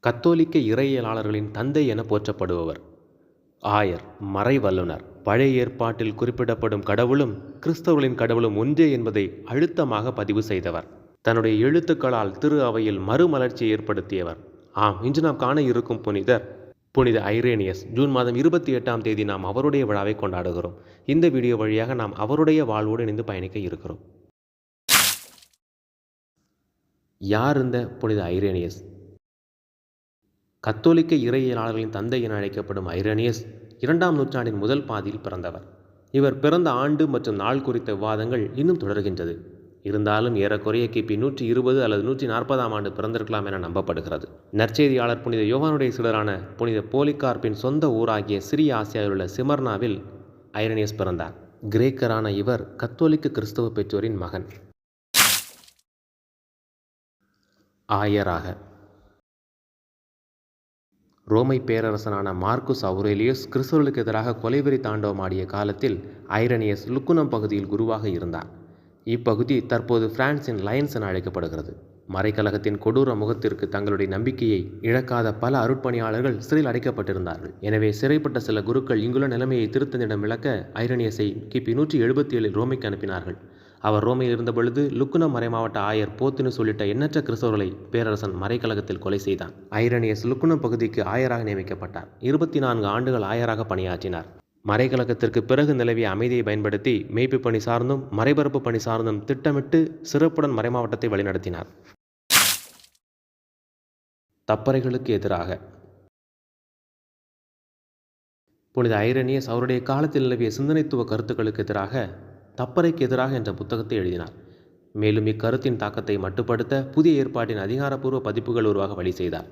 கத்தோலிக்க இறையியலாளர்களின் தந்தை என போற்றப்படுபவர். ஆயர் மறை வல்லுனர் பழைய ஏற்பாட்டில் குறிப்பிடப்படும் கடவுளும் கிறிஸ்தவர்களின் கடவுளும் ஒன்றே என்பதை அழுத்தமாக பதிவு செய்தவர். தன்னுடைய எழுத்துக்களால் திரு அவையில் மறுமலர்ச்சியை ஏற்படுத்தியவர். ஆம் இன்று நாம் காண இருக்கும் புனிதர் புனித ஐரேனியஸ். ஜூன் மாதம் இருபத்தி எட்டாம் தேதி நாம் அவருடைய விழாவை கொண்டாடுகிறோம். இந்த வீடியோ வழியாக நாம் அவருடைய வாழ்வோடு இணைந்து பயணிக்க இருக்கிறோம். யார் இந்த புனித ஐரேனியஸ்? கத்தோலிக்க இறையியலாளர்களின் தந்தை என அழைக்கப்படும் ஐரனியஸ் இரண்டாம் நூற்றாண்டின் முதல் பாதியில் பிறந்தவர். இவர் பிறந்த ஆண்டு மற்றும் நாள் குறித்த விவாதங்கள் இன்னும் தொடர்கின்றது. இருந்தாலும் ஏறக்குறைய கிபி நூற்றி இருபது அல்லது நூற்றி நாற்பதாம் ஆண்டு பிறந்திருக்கலாம் என நம்பப்படுகிறது. நற்செய்தியாளர் புனித யோகானுடைய சிலரான புனித போலிகார்பின் சொந்த ஊராகிய சிறிய ஆசியாவில் உள்ள சிமர்னாவில் ஐரனியஸ் பிறந்தார். கிரேக்கரான இவர் கத்தோலிக்க கிறிஸ்தவ பெற்றோரின் மகன். ஆயராக. ரோமை பேரரசனான மார்க்குஸ் அவுரேலியஸ் கிறிஸ்தவர்களுக்கு எதிராக கொலைவெறி தாண்டவமாடிய காலத்தில் ஐரனியஸ் லுக்குனம் பகுதியில் குருவாக இருந்தார். இப்பகுதி தற்போது பிரான்சின் லயன்ஸ் என அழைக்கப்படுகிறது. மறைக்கழகத்தின் கொடூர முகத்திற்கு தங்களுடைய நம்பிக்கையை இழக்காத பல அருட்பணியாளர்கள் சிறையில் அடைக்கப்பட்டிருந்தார்கள். எனவே சிறைப்பட்ட சில குருக்கள் இங்குள்ள நிலைமையை திருத்தந்திடம் விளக்க ஐரனியஸை கிபி நூற்றி எழுபத்தி ஏழில் ரோமைக்கு அனுப்பினார்கள். அவர் ரோமையில் இருந்தபொழுது லுக்குனம் மறைமாவட்ட ஆயர் போத்தினுஸ் சொல்லிட்ட எண்ணற்ற கிறிஸ்தவர்களை பேரரசன் மறைக்கழகத்தில் கொலை செய்தான். ஐரனியஸ் லுக்குனம் பகுதிக்கு ஆயராக நியமிக்கப்பட்டார். இருபத்தி நான்கு ஆண்டுகள் ஆயராக பணியாற்றினார். மறைக்கழகத்திற்கு பிறகு நிலவிய அமைதியை பயன்படுத்தி மெய்ப்பு பணி சார்ந்தும் மறைபரப்பு பணி சார்ந்தும் திட்டமிட்டு சிறப்புடன் மறைமாவட்டத்தை வழிநடத்தினார். தப்பறைகளுக்கு எதிராக. புனித ஐரணியஸ் அவருடைய காலத்தில் நிலவிய சிந்தனைத்துவ கருத்துக்களுக்கு எதிராக தப்பறைக்கு எதிராக என்ற புத்தகத்தை எழுதினார். மேலும் இக்கருத்தின் தாக்கத்தை மட்டுப்படுத்த புதிய ஏற்பாட்டின் அதிகாரப்பூர்வ பதிப்புகள் உருவாக வழி செய்தார்.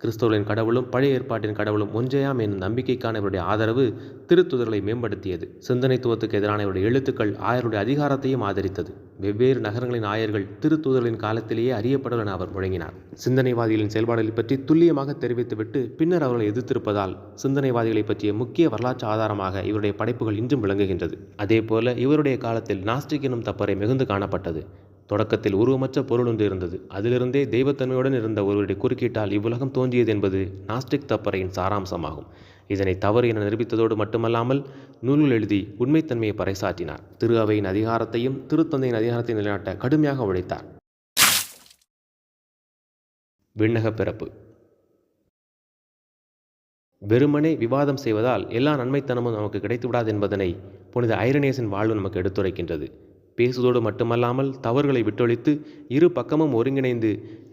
கிறிஸ்தவர்களின் கடவுளும் பழைய ஏற்பாட்டின் கடவுளும் ஒன்றையாம் என்னும் நம்பிக்கைக்கான இவருடைய ஆதரவு திருத்துதர்களை மேம்படுத்தியது. சிந்தனைத்துவத்துக்கு எதிரான இவருடைய எழுத்துக்கள் ஆயருடைய அதிகாரத்தையும் ஆதரித்தது. வெவ்வேறு நகரங்களின் ஆயர்கள் திருத்துதர்களின் காலத்திலேயே அறியப்படும் என அவர் முழங்கினார். சிந்தனைவாதிகளின் செயல்பாடுகளை பற்றி துல்லியமாக தெரிவித்துவிட்டு பின்னர் அவர்களை எதிர்த்திருப்பதால் சிந்தனைவாதிகளை பற்றிய முக்கிய வரலாற்று ஆதாரமாக இவருடைய படைப்புகள் இன்றும் விளங்குகின்றது. அதேபோல இவருடைய காலத்தில் நாஸ்டிக் எனும் தப்பறை மிகுந்து காணப்பட்டது. தொடக்கத்தில் உருவமற்ற பொருள் ஒன்று இருந்தது. அதிலிருந்தே தெய்வத்தன்மையுடன் இருந்த ஒருவருடைய குறுக்கீட்டால் இவ்வுலகம் தோன்றியது என்பது நாஸ்டிக் தப்பறையின் சாராம்சமாகும். இதனை தவறு என நிரூபித்ததோடு மட்டுமல்லாமல் நூல்கள் எழுதி உண்மைத்தன்மையை பறைசாற்றினார். திரு அவையின் அதிகாரத்தையும் திருத்தந்தையின் அதிகாரத்தை நிலைநாட்ட கடுமையாக உழைத்தார். விண்ணக பிறப்பு. வெறுமனே விவாதம் செய்வதால் எல்லா நன்மைத்தனமும் நமக்கு கிடைத்துவிடாது என்பதனை புனித ஐரனேசன் வாழ்வு நமக்கு எடுத்துரைக்கின்றது. பேசுவதோடு மட்டுமல்லாமல் தவறுகளை விட்டொழித்து இரு பக்கமும் ஒருங்கிணைந்து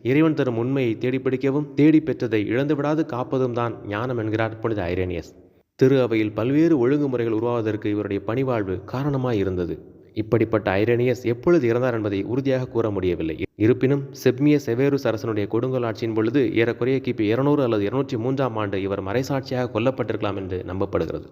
இறைவன் தரும் உண்மையை தேடிப்பிடிக்கவும் தேடி பெற்றதை இழந்துவிடாது காப்பதும் தான் ஞானம் என்கிறார் புனித ஐரேனியஸ். திரு அவையில் பல்வேறு ஒழுங்குமுறைகள் உருவாவதற்கு இவருடைய பணிவாழ்வு காரணமாய் இருந்தது. இப்படிப்பட்ட ஐரேனியஸ் எப்பொழுது இறந்தார் என்பதை உறுதியாக கூற முடியவில்லை. இருப்பினும் செப்மிய செவேருஸ் அரசனுடைய கொடுங்கல் ஆட்சியின் பொழுது ஏறக்குறைய கிபி இருநூறு அல்லது இருநூற்றி மூன்றாம் ஆண்டு இவர் மறைசாட்சியாக கொல்லப்பட்டிருக்கலாம் என்று நம்பப்படுகிறது.